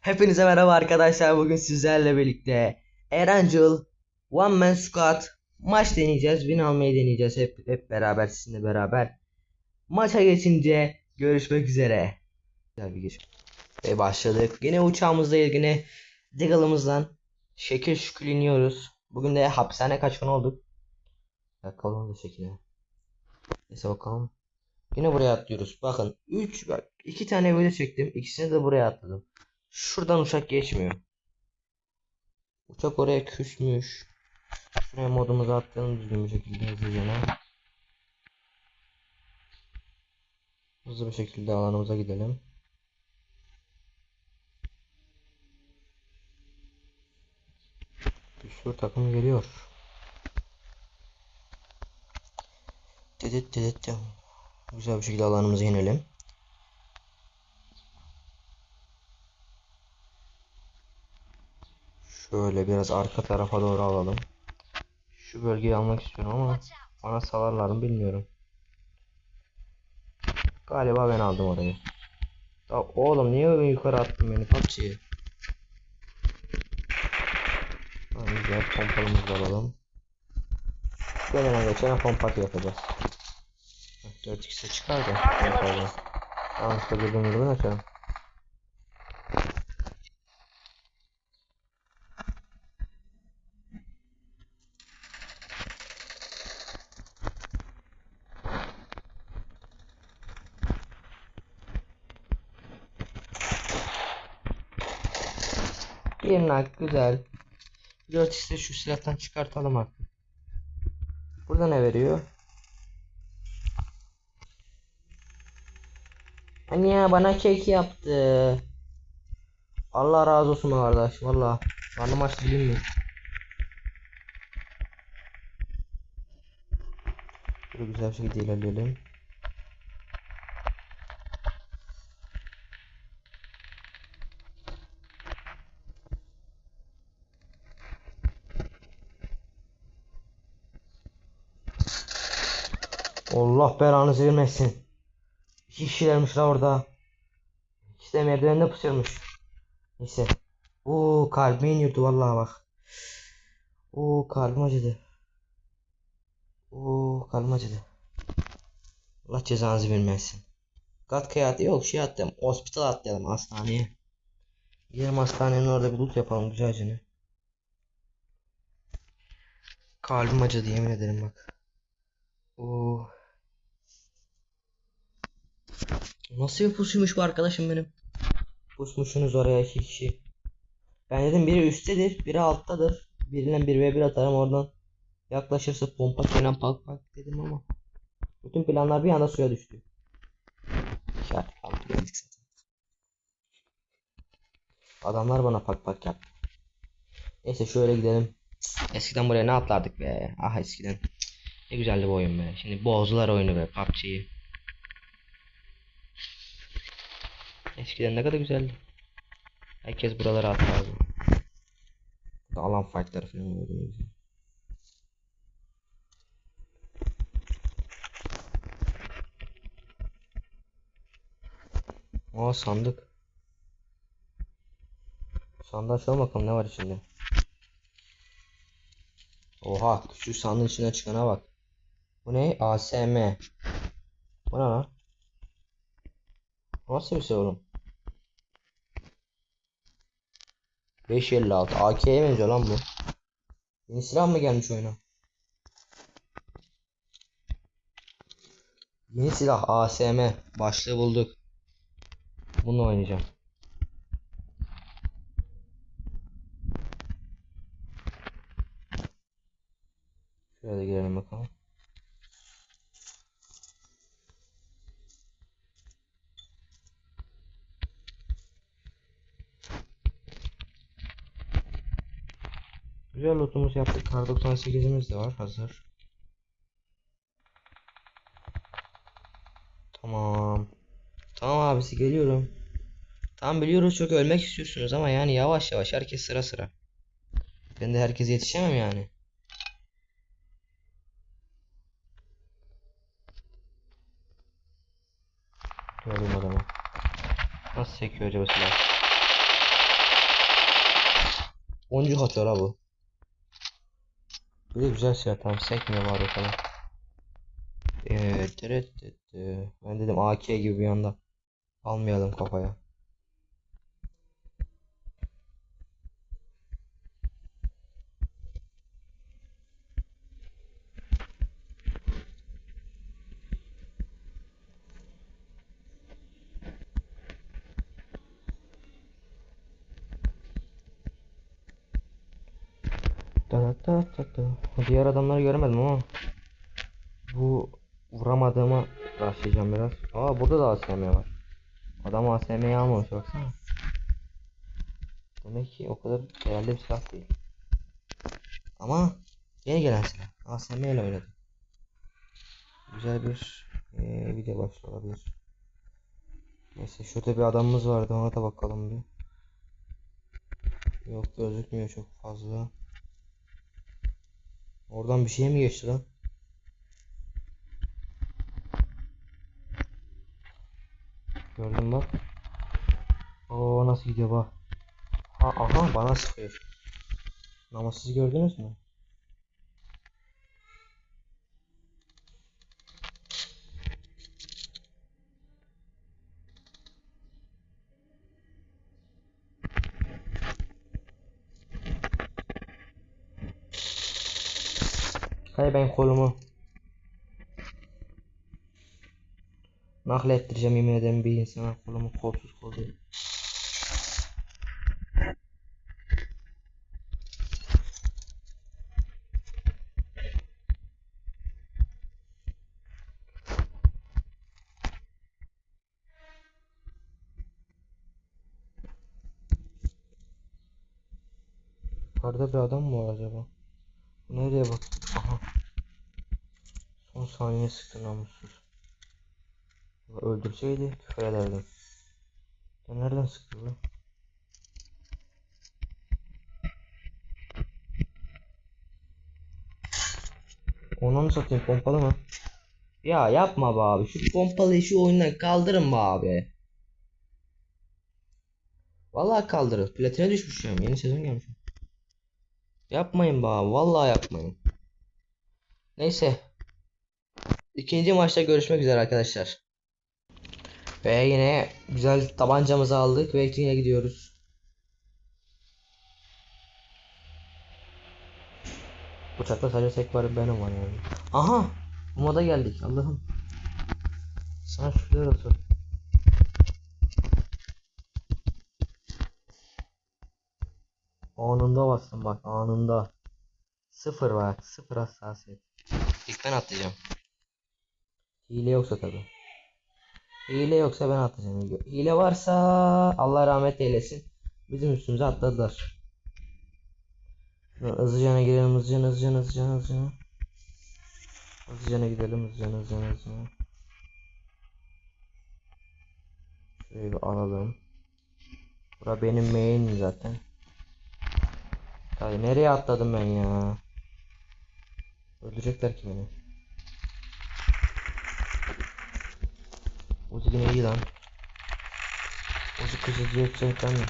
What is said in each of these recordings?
Hepinize merhaba arkadaşlar. Bugün sizlerle birlikte Erangel One Man Squad maç deneyeceğiz. Win almayı deneyeceğiz hep hep beraber sizinle beraber. Maça geçince görüşmek üzere. Güzel bir giriş. Ve başladık. Yine uçağımızdayız. Yine Diggle'ımızdan şekil şükür iniyoruz. Bugün de hapishane kaçkın olduk. Bakalım da şekline. Neyse bakalım. Yine buraya atlıyoruz. Bakın 3 bak 2 tane video çektim. İkisini de buraya atladım. Şuradan uçak geçmiyor. Uçak oraya küsmüş. Şuraya modumuzu attığını düzgün bir şekilde hızlıca. Hızlı bir şekilde alanımıza gidelim. Bir sürü takım geliyor. Dedet dedet de. Güzel bir şekilde alanımıza inelim. Şöyle biraz arka tarafa doğru alalım. Şu bölgeyi almak istiyorum ama bana salarlar mı bilmiyorum. Galiba ben aldım orayı. Ya oğlum niye yukarı attın beni PUBG'ye? Güzel pompalımızı alalım. Gelene geçene pompak yapacağız. 4x'e çıkar da. Pompalı. Yanlışlıkla girdim açalım. Nak güzel. 4x'te şu silahtan çıkartalım artık. Burada ne veriyor? Anne ya bana kek yaptı. Allah razı olsun kardeş. Valla. Karnım aç dilim mi? Böyle güzel bir şekilde ilerleyelim. Allah belanızı vermesin. İki kişilermiş la orada. İkisi de merdivende pusuyormuş. Neyse. Oo kalbime iniyordu vallahi bak. Oo kalbim acıdı. Oo kalbim acıdı. Allah cezanızı vermesin. Kat kıyafeti yok şey attım. Hospital atlayalım hastaneye. Gidelim hastanenin orada bir loot yapalım güzelce. Kalbim acıdı yemin ederim bak. Oo. Nasıl bir pusuymuş bu arkadaşım benim? Pusmuşsunuz oraya iki kişi. Ben dedim biri üsttedir, biri alttadır. Birinden bir ve bir atarım oradan. Yaklaşırsa pompa çenen pak pak dedim ama. Bütün planlar bir anda suya düştü. Zaten. Adamlar bana pak pak yaptı. Neyse şöyle gidelim. Eskiden buraya ne atlardık be. Ah eskiden. Ne güzeldi bu oyun be. Şimdi bozdular oyunu be PUBG'yi. Eskiden ne kadar güzeldi. Herkes buralara atlardı. Burada alan fightları falan oluyordu ne. Aa sandık. Sandığa açalım bakalım ne var içinde. Oha küçük sandığın içinden çıkana bak. Bu ne? ASM. Bu ne lan? Nasıl bir şey oğlum? 556 AK'ye benziyor lan bu. Yeni silah mı gelmiş oyuna? Yeni silah ASM. Başlığı bulduk. Bunu oynayacağım. Şöyle girelim bakalım. Güzel lootumuzu yaptık. Kar 98'imiz de var hazır. Tamam. Tamam abisi geliyorum. Tamam biliyoruz çok ölmek istiyorsunuz ama yani yavaş yavaş herkes sıra sıra. Ben de herkese yetişemem yani. Gördüm adamı. Nasıl çekiyor acaba silah? Boncuk atıyor la bu. Böyle güzel silah tamam sekmiyor var bakalım. Evet. Ben dedim AK gibi bir anda. Almayalım kafaya. Da da da da. Diğer adamları göremedim ama bu vuramadığıma başlayacağım biraz. Aa burada da ASM var. Adam ASM'yi almamış baksana. Demek ki o kadar değerli bir silah değil. Ama yeni gelen silah. ASM ile oynadım. Güzel bir eee, video başlığı olabilir. Neyse şurada bir adamımız vardı ona da bakalım bir. Yok gözükmüyor çok fazla. Oradan bir şey mi geçti lan? Gördüm bak. Oo nasıl gidiyor bak. Ha, aha bana sıkıyor. Ama siz gördünüz mü? Hay ben kolumu naklettireceğim yemin ederim bir insana kolumu kolsuz kol değil. Yukarıda bir adam mı var acaba? Nereye bak? Saniye sıktı namussuz. Öldürseydi küfür ederdim. Ya nereden sıktı bu? Onu mu satayım pompalı mı? Ya yapma be abi. Şu pompalıyı şu oyundan kaldırın be abi. Vallahi kaldırın. Platine düşmüş ya. Yeni sezon gelmiş. Yapmayın be abi. Vallahi yapmayın. Neyse. İkinci maçta görüşmek üzere arkadaşlar. Ve yine güzel tabancamızı aldık ve ikinciye gidiyoruz. Uçakta sadece tek var benim var yani. Aha! Bu moda geldik Allah'ım. Sana şükürler olsun. Anında bastım bak anında. Sıfır bak sıfır hassasiyet. İlk ben atlayacağım. Hile yoksa tabi. Hile yoksa ben atlayacağım. Hile varsa Allah rahmet eylesin. Bizim üstümüze atladılar. Hızlıcana girelim hızlıcana hızlıcana hızlıcana hızlıcana. Hızlıcana gidelim hızlıcana hızlıcana hızlıcana. Şöyle bir alalım. Bura benim main zaten. Tabii nereye atladım ben ya? Öldürecekler ki beni. Uzi yine iyi lan. Uzi kızıcı yetecekler mi?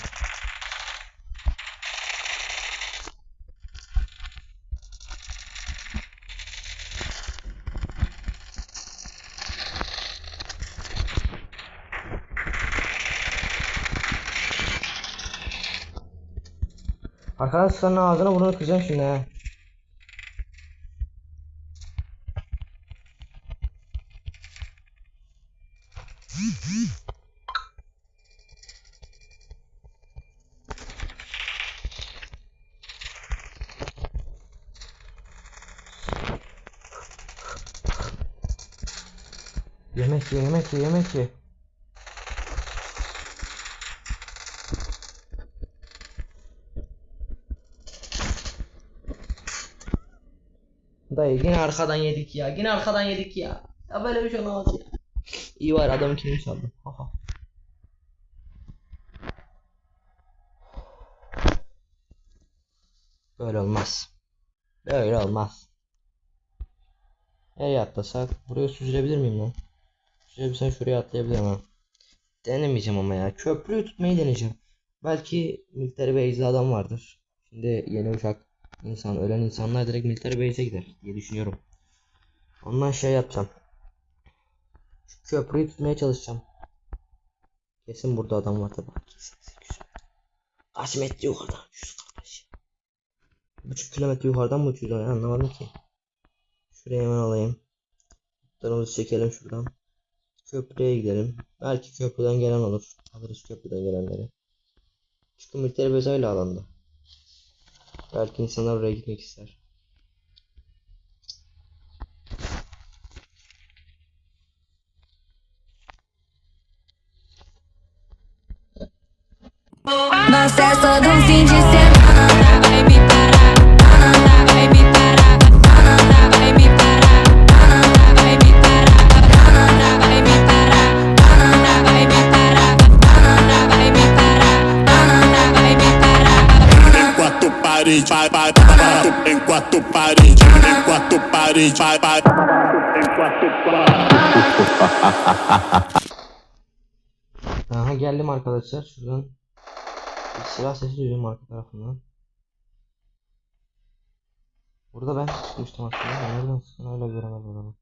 Arkadaşların ağzına burnunu kıracağım şimdi ha. Yemek ye, yemek ye, yemek ye. Dayı yine arkadan yedik ya. Yine arkadan yedik ya. Ya böyle bir şey olamaz ya. İyi var adamın kilini çaldım. Haha. Böyle olmaz. Böyle olmaz. Nereye atlasak? Buraya süzülebilir miyim lan? Süzülebilsem şuraya atlayabilirim ha. Denemeyeceğim ama ya. Köprüyü tutmayı deneyeceğim. Belki military base'de adam vardır. Şimdi yeni uçak insan ölen insanlar direkt military base'e gider diye düşünüyorum. Ondan şey yapacağım. Köprüyü tutmaya çalışacağım. Kesin burada adam var tabi. Kaç metre yukarıdan uçuyoruz kardeş. Buçuk kilometre yukarıdan mı uçuyoruz yani anlamadım ki. Şuraya hemen alayım. Kutlarımızı çekelim şuradan. Köprüye gidelim. Belki köprüden gelen olur. Alırız köprüden gelenleri. Çünkü military base öyle alanda. Belki insanlar oraya gitmek ister. Aha geldim arkadaşlar. Şuradan silah sesi duyuyorum arka tarafından. Burada ben çıkmıştım aslında. Nereden sıkın hala göremedim adamı.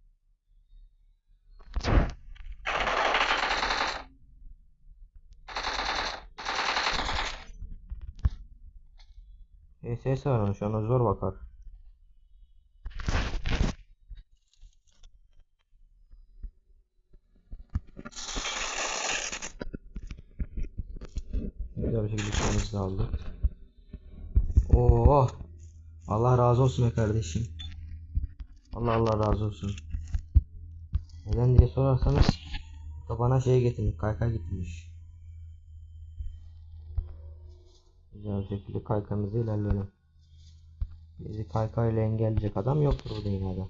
ESS var onun şu anda zor bakar. Güzel bir aldık. Oo. Allah razı olsun be kardeşim. Allah Allah razı olsun. Neden diye sorarsanız da bana şey getirmiş, kaykay getirmiş. Güzel şekilde kaykayımızı ilerleyelim. Bizi kaykayla engelleyecek adam yoktur bu dünyada.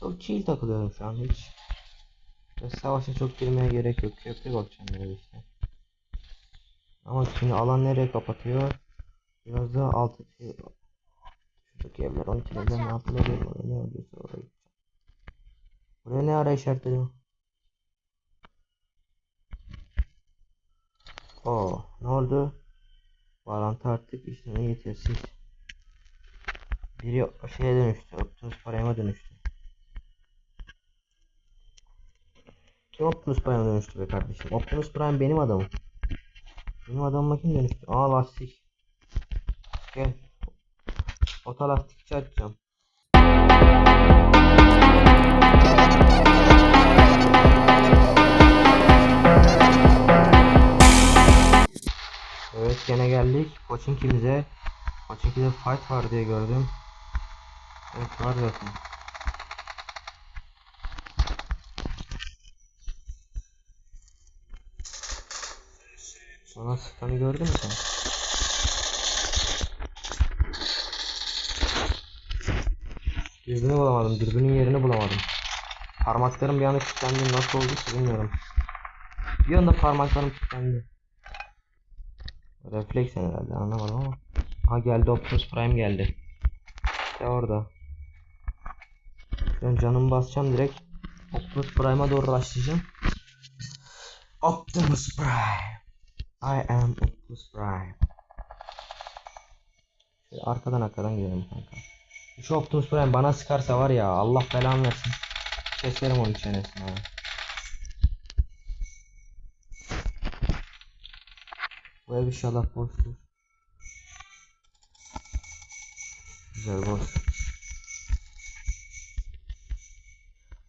Çok chill takılıyorum şu an hiç. Ve savaşa çok girmeye gerek yok. Köprü bakacağım böyle işte. Ama şimdi alan nereye kapatıyor? Biraz da altı şey... Şuradaki evler 12 evler ne yapılıyor? Ne oluyorsa oraya gideceğim. Buraya ne ara işaretledim? Oo, ne oldu? Bağlantı artık işlemi yetersiz. Biri şeye dönüştü. Optimus Prime'a dönüştü. Kim Optimus Prime'a dönüştü be kardeşim? Optimus Prime benim adamım. Benim adamıma kim dönüştü? Aa lastik. Gel. Ota lastikçi açacağım. Evet gene geldik. Pochinki'mize. Pochinki'de fight var diye gördüm. Evet var zaten. Bana sıkanı gördün mü sen? Dürbünü bulamadım. Dürbünün yerini bulamadım. Parmaklarım bir anda kilitlendi. Nasıl oldu bilmiyorum. Bir anda parmaklarım kilitlendi. Refleks herhalde anlamadım ama. Ha geldi Optimus Prime geldi. İşte orada. Ben canımı basacağım direkt. Optimus Prime'a doğru başlayacağım. Optimus Prime. I am Optimus Prime. Şöyle arkadan arkadan gidelim kanka. Şu Optimus Prime bana sıkarsa var ya Allah belamı versin. Keserim onun çenesini abi. Bu ev inşallah boştur. Güzel boş.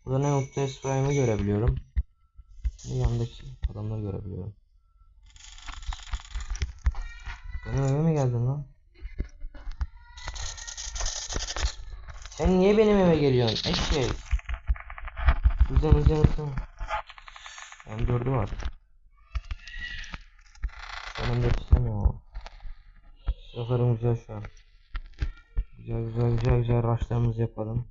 Burada ne Optimus Prime'ı görebiliyorum. Yandaki adamları görebiliyorum. Benim eve mi geldin lan? Sen niye benim eve geliyorsun? Eşek. Güzel güzel güzel. M4'ü var. Benim de istemiyor. Silahlarım güzel şu an. Güzel güzel güzel güzel rushlarımızı yapalım.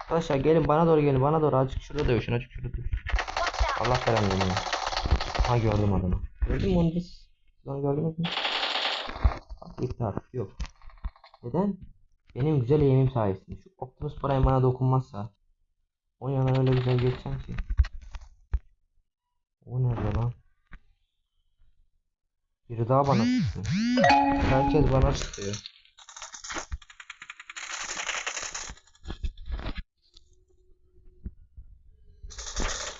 Arkadaşlar gelin bana doğru gelin bana doğru azıcık şurada dövüşün azıcık şurada dövüşün. Allah belanı versin. Ha gördüm adamı. Gördün mü onu biz? Lan gördünüz mü? Bak yok. Neden? Benim güzel eğimim sayesinde. Şu Optimus Prime bana dokunmazsa. O yana öyle güzel geçeceğim ki. O nerede lan? Biri daha bana sıkıyor. Herkes bana sıkıyor.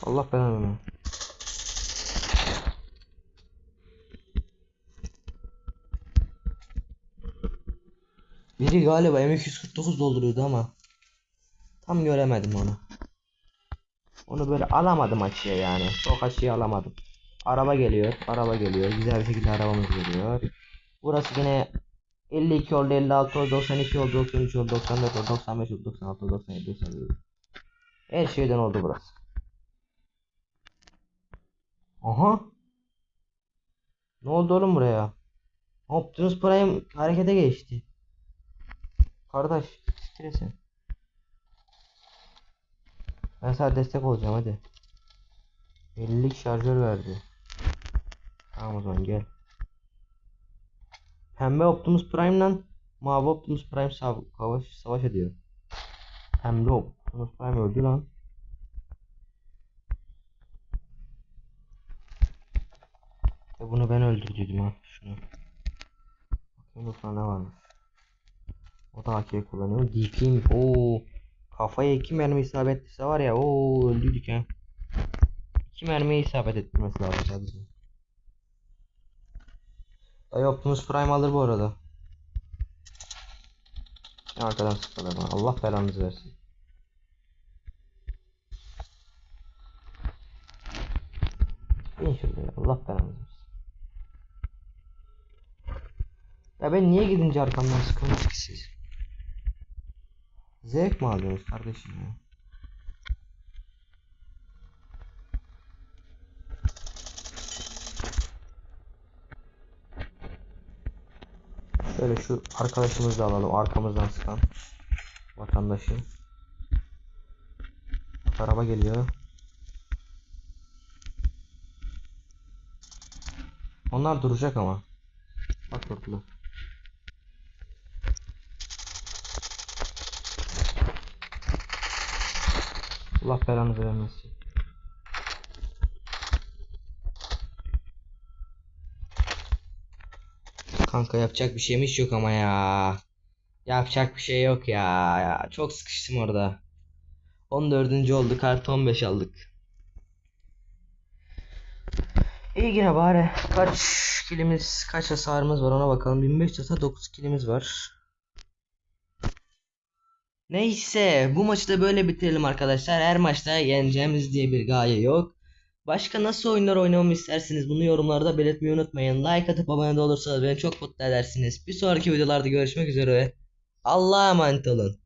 Allah belanı. Biri galiba M249 dolduruyordu ama tam göremedim onu. Onu böyle alamadım açıya yani. Çok açıya alamadım. Araba geliyor. Araba geliyor. Güzel bir şekilde arabamız geliyor. Burası yine 52 oldu, 56 oldu, 92 oldu, 93 oldu, 94 oldu, 95 oldu, 96 oldu, 97 oldu, 97 Her şeyden oldu burası. Aha. Ne oldu oğlum buraya? Optimus Prime harekete geçti. Kardeş, stresin. Ben sana destek olacağım hadi. 50'lik şarjör verdi. Tamam o zaman gel. Pembe Optimus Prime'la mavi Optimus Prime sav savaş, savaş ediyor. Pembe Optimus Prime öldü lan. E bunu ben öldürdüydüm ha şunu. Bakayım burada ne varmış. O da AK kullanıyor. DP'ymiş. Oo. Kafaya iki mermi isabet etse var ya. Oo öldüydük ha. İki mermiye isabet ettirmesi lazım sadece. Dayı Optimus Prime alır bu arada. Ne arkadan sıkıyorlar bana. Allah belanızı versin. Bin şuraya. Allah belanızı versin. Ya ben niye gidince arkamdan sıkılmış ki siz? Zevk mi alıyorsunuz kardeşim ya? Şöyle şu arkadaşımızı da alalım arkamızdan sıkan vatandaşı. Bak, Araba geliyor. Onlar duracak ama. Bak durdular. Allah belanızı. Kanka yapacak bir şeymiş yok ama ya. Yapacak bir şey yok ya. ya. Çok sıkıştım orada. 14. oldu. Kartı 15 aldık. İyi yine bari. Kaç kilimiz, kaç hasarımız var ona bakalım. 1500 hasar 9 kilimiz var. Neyse bu maçı da böyle bitirelim arkadaşlar. Her maçta yeneceğimiz diye bir gaye yok. Başka nasıl oyunlar oynamamı isterseniz bunu yorumlarda belirtmeyi unutmayın. Like atıp abone olursanız beni çok mutlu edersiniz. Bir sonraki videolarda görüşmek üzere. Allah'a emanet olun.